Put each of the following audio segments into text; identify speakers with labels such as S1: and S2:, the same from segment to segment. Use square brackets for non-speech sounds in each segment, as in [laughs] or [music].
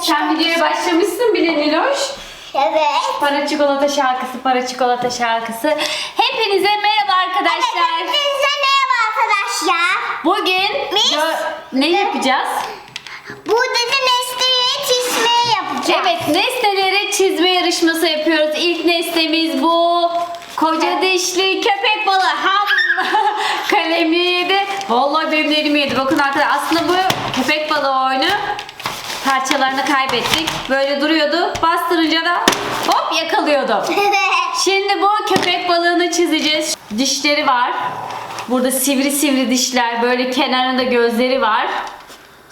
S1: Sen videoya başlamışsın bile Niloş.
S2: Evet.
S1: Para çikolata şarkısı, para çikolata şarkısı. Hepinize merhaba arkadaşlar.
S2: Hepinize merhaba arkadaşlar.
S1: Bugün
S2: Biz-
S1: ne yapacağız?
S2: Burada da nesneyi çizmeyi yapacağız.
S1: Evet, nesneleri çizme yarışması yapıyoruz. İlk nesnemiz bu. Koca dişli köpek balığı. Ham [laughs] kalemi yedi. Vallahi benim de elimi yedi. Bakın arkadaşlar aslında bu köpek balığı oyunu parçalarını kaybettik. Böyle duruyordu. Bastırınca da hop yakalıyordum. [laughs] Şimdi bu köpek balığını çizeceğiz. Dişleri var. Burada sivri sivri dişler. Böyle kenarında gözleri var.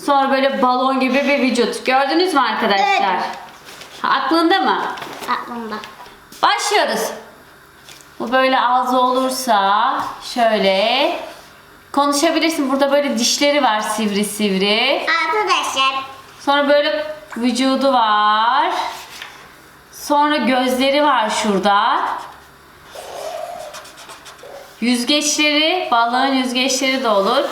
S1: Sonra böyle balon gibi bir vücut. Gördünüz mü arkadaşlar?
S2: Evet.
S1: Aklında mı?
S2: Aklımda.
S1: Başlıyoruz. Bu böyle ağzı olursa şöyle konuşabilirsin. Burada böyle dişleri var sivri sivri.
S2: Arkadaşlar.
S1: Sonra böyle vücudu var. Sonra gözleri var şurada. Yüzgeçleri, balığın yüzgeçleri de olur.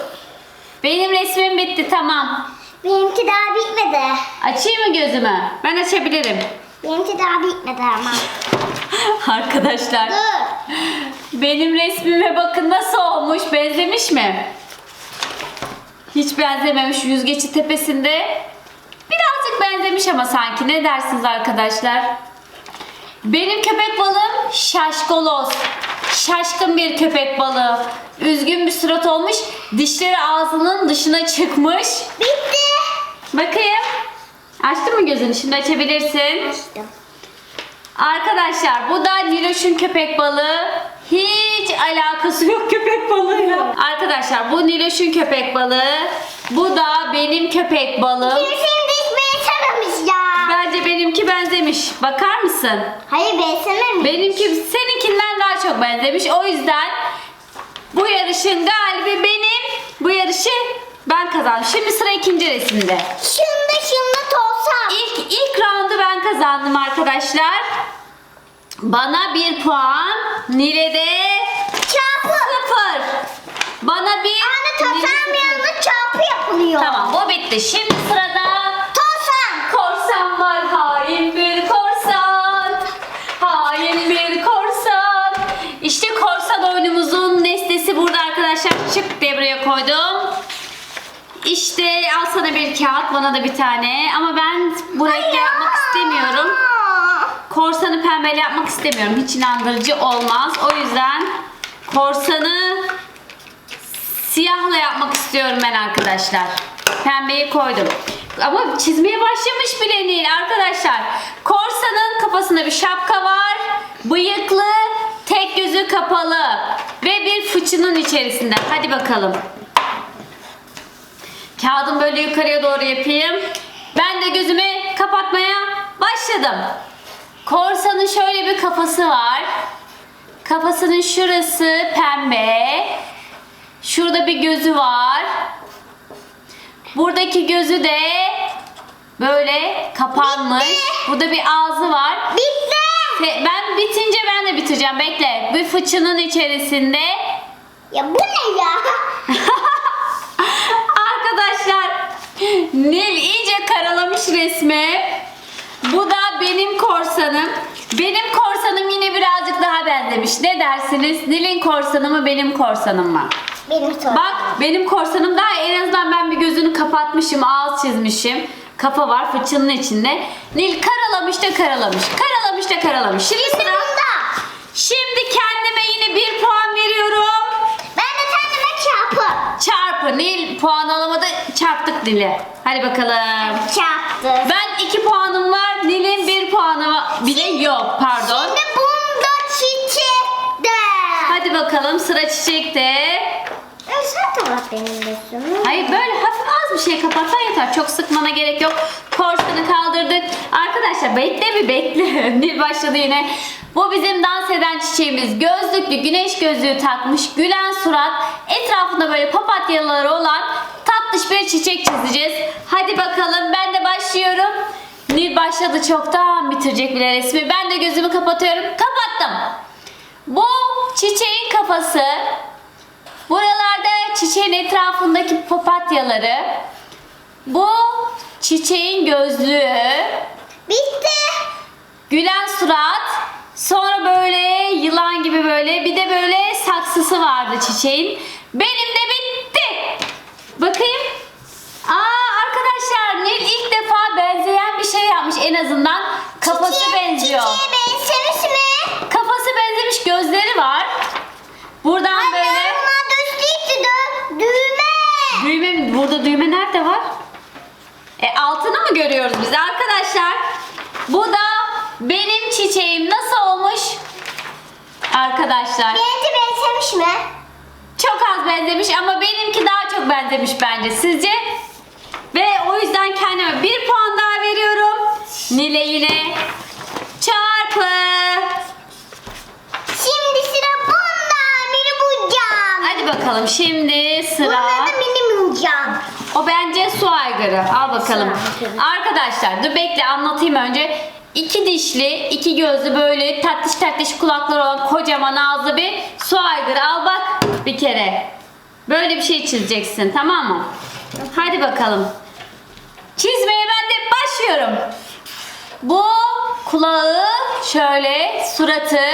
S1: Benim resmim bitti tamam.
S2: Benimki daha bitmedi.
S1: Açayım mı gözümü? Ben açabilirim.
S2: Benimki daha bitmedi ama. [laughs]
S1: Arkadaşlar
S2: Dur.
S1: benim resmime bakın nasıl olmuş. Benzemiş mi? Hiç benzememiş. Yüzgeci tepesinde birazcık benzemiş ama sanki. Ne dersiniz arkadaşlar? Benim köpek balığım şaşkoloz. Şaşkın bir köpek balığı. Üzgün bir surat olmuş. Dişleri ağzının dışına çıkmış.
S2: Bitti.
S1: Bakayım. Açtın mı gözünü? Şimdi açabilirsin.
S2: Açtım.
S1: Arkadaşlar bu da Niloş'un köpek balığı. Hiç alakası yok köpek balığıyla. Arkadaşlar bu Niloş'un köpek balığı. Bu da benim köpek balığım.
S2: Kimsenin dişmeyi sarılmış ya.
S1: Bence benimki benzemiş. Bakar mısın?
S2: Hayır benzememiş.
S1: Benimki seninkinden daha çok benzemiş. O yüzden bu yarışın galibi benim. Bu yarışı ben kazandım. Şimdi sıra ikinci resimde.
S2: Şunda şunda olsam.
S1: İlk ilk roundu ben kazandım arkadaşlar. Bana bir puan, Nile'de
S2: Çarpı.
S1: sıfır. Bana bir,
S2: Anne
S1: sıfır.
S2: yanında çarpı yapılıyor.
S1: Tamam bu bitti. Şimdi sırada arkadaşlar. Çık diye buraya koydum. İşte al sana bir kağıt, bana da bir tane. Ama ben bu renkle yapmak istemiyorum. Korsanı pembeli yapmak istemiyorum. Hiç inandırıcı olmaz. O yüzden korsanı siyahla yapmak istiyorum ben arkadaşlar. Pembeyi koydum. Ama çizmeye başlamış bile değil arkadaşlar. Korsanın kafasında bir şapka var. Bıyıklı, tek gözü kapalı ve bir fıçının içerisinde. Hadi bakalım. Kağıdımı böyle yukarıya doğru yapayım. Ben de gözümü kapatmaya başladım. Korsanın şöyle bir kafası var. Kafasının şurası pembe. Şurada bir gözü var. Buradaki gözü de böyle kapanmış. Burada bir ağzı var.
S2: Bitti.
S1: Ve Ben bitince ben de bitireceğim. Bekle. Bir fıçının içerisinde
S2: Ya bu ne ya? [laughs]
S1: Arkadaşlar Nil iyice karalamış resmi. Bu da benim korsanım. Benim korsanım yine birazcık daha benzemiş. Ne dersiniz? Nil'in korsanı mı benim korsanım mı?
S2: Benim sorum.
S1: Bak benim korsanım daha en azından ben bir gözünü kapatmışım, ağız çizmişim. Kafa var fıçının içinde. Nil karalamış da karalamış. Karalamış da karalamış. Şimdi sıra. Şimdi kendime yine bir puan veriyorum.
S2: Ben de kendime çarpı.
S1: Çarpı. Nil puan alamadı. Çarptık Nil'e. Hadi bakalım.
S2: Çarptı.
S1: Ben iki puanım var. Nil'in bir puanı bile yok. Pardon.
S2: Şimdi bunda çiçek de.
S1: Hadi bakalım sıra çiçekte.
S2: Sen kapat benim resmimi.
S1: Hayır böyle bir şey kapatsan yeter. Çok sıkmana gerek yok. Korsanı kaldırdık. Arkadaşlar bekle bir bekle. [laughs] Nil başladı yine. Bu bizim dans eden çiçeğimiz. Gözlüklü güneş gözlüğü takmış. Gülen surat. Etrafında böyle papatyaları olan tatlış bir çiçek çizeceğiz. Hadi bakalım ben de başlıyorum. Nil başladı çoktan bitirecek bile resmi. Ben de gözümü kapatıyorum. Kapattım. Bu çiçeğin kafası Buralarda çiçeğin etrafındaki papatyaları. Bu çiçeğin gözlüğü,
S2: Bitti.
S1: gülen surat, sonra böyle yılan gibi böyle bir de böyle saksısı vardı çiçeğin. Benim de bitti. Bakayım. Aa arkadaşlar Nil ilk defa benzeyen bir şey yapmış en azından. Kafası benziyor.
S2: Çiçeğe benzemiş mi?
S1: Kafası benzemiş gözleri var. Buradan böyle
S2: Bunlar da üstü dö düğme.
S1: düğme mi? Nerede var? E altını mı görüyoruz biz arkadaşlar? Bu da benim çiçeğim nasıl olmuş? Arkadaşlar
S2: Benimki benzemiş mi?
S1: çok az benzemiş ama benimki daha çok benzemiş bence. Sizce? Ve o yüzden kendime bir puan daha veriyorum. Nile yine çarpı.
S2: Şimdi sıra bunda. Mini bulacağım.
S1: Hadi bakalım şimdi sıra.
S2: Bunda.
S1: O bence su aygırı. Al bakalım. Arkadaşlar dur bekle anlatayım önce. İki dişli, iki gözlü böyle tatlış tatlış kulakları olan kocaman ağızlı bir su aygırı. Al bak bir kere. Böyle bir şey çizeceksin tamam mı? Hadi bakalım. Çizmeye ben de başlıyorum. Bu kulağı şöyle, suratı,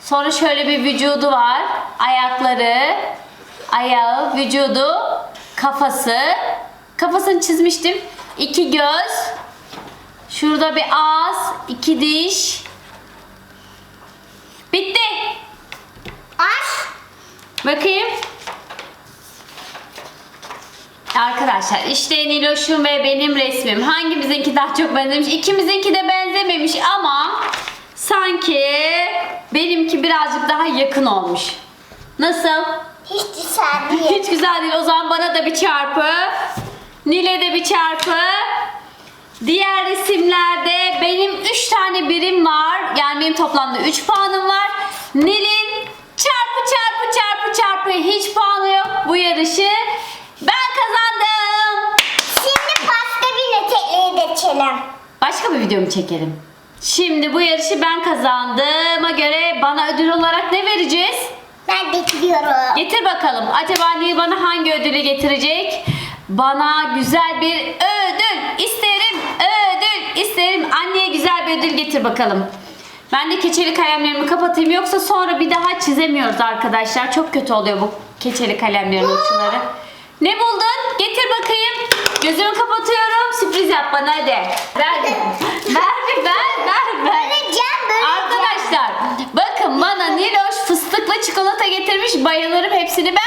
S1: sonra şöyle bir vücudu var. Ayakları, ayağı, vücudu, kafası. Kafasını çizmiştim. İki göz. Şurada bir ağız, iki diş. Bitti.
S2: Aç.
S1: Bakayım. Arkadaşlar işte Niloş'um ve benim resmim. Hangimizinki daha çok benzemiş? İkimizinki de benzememiş ama sanki benimki birazcık daha yakın olmuş. Nasıl?
S2: Hiç güzel değil.
S1: Hiç güzel değil. O zaman bana da bir çarpı. Nil'e de bir çarpı. Diğer resimlerde benim 3 tane birim var. Yani benim toplamda 3 puanım var. Nil'in çarpı çarpı çarpı çarpı hiç puanı yok. Bu yarışı ben kazandım.
S2: Şimdi pasta bir etekliği de çelim.
S1: Başka bir video mu çekelim? Şimdi bu yarışı ben kazandığıma göre bana ödül olarak ne vereceğiz?
S2: Ben de gidiyorum.
S1: Getir bakalım. Acaba Nil bana hangi ödülü getirecek? Bana güzel bir ödül isterim. Ödül isterim. Anneye güzel bir ödül getir bakalım. Ben de keçeli kalemlerimi kapatayım yoksa sonra bir daha çizemiyoruz arkadaşlar. Çok kötü oluyor bu keçeli kalemlerin uçları. Ne buldun? Getir bakayım. Gözümü kapatıyorum. Sürpriz yap bana hadi. Ver. ver ver ver hepsini